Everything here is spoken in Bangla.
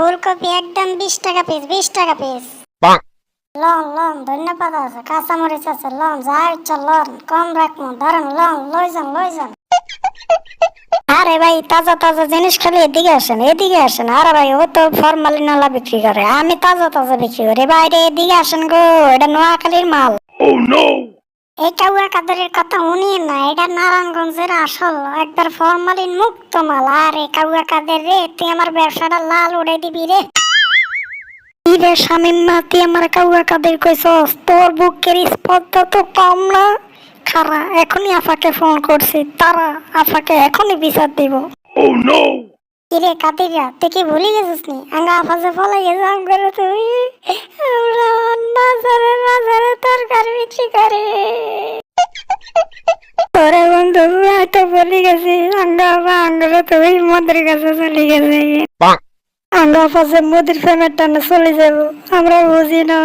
ফুলকপি একদম বিশ টাকা পিস বিশ টাকা পিস লন লন ধন্যবাদ আছে কাঁচামরিচ আছে লন যা ইচ্ছা লন কম রাখব ধরেন লন লই যান লই যান। আরে ভাই তাজা তাজা জিনিস খালি এদিকে আসেন এদিকে আসেন। আরে ভাই ও তো ফরমালিনওয়ালা বিক্রি করে আমি তাজা তাজা বিক্রি করি। বাইরে এদিকে আসেন গো এটা নোয়াখালীর মাল। Oh no, এই কাউয়া কাদরের কথা উনি না এটা নারায়ণগঞ্জের আসল একবার ফরমালিন মুক্ত মাল। আর এই কাউয়া কাদের রে? তুই আমার ব্যবসাটা লাল উড়ে দিবি রে। রে তুই আমার কাউয়া কাদের কইছস? তোর বুকের স্পর্ধা তো কম না। খারা এখনই আফাকে ফোন করছি। তারা আফাকে এখনই বিচার দিব। Oh no, কিরে কাতিরা তুই কি ভুলে গেছিস নি? আঙ্গা আফাজে ফলে গেছে তুই বিক্রি তোরে বন্ধু তো বলে গেছি। আঙ্গা বা আঙ্গা তো ওই মন্দির কাছে চলে গেছে। আঙ্গা পাশে মোদির ফ্যামের টানে চলে যাব আমরা বুঝি না।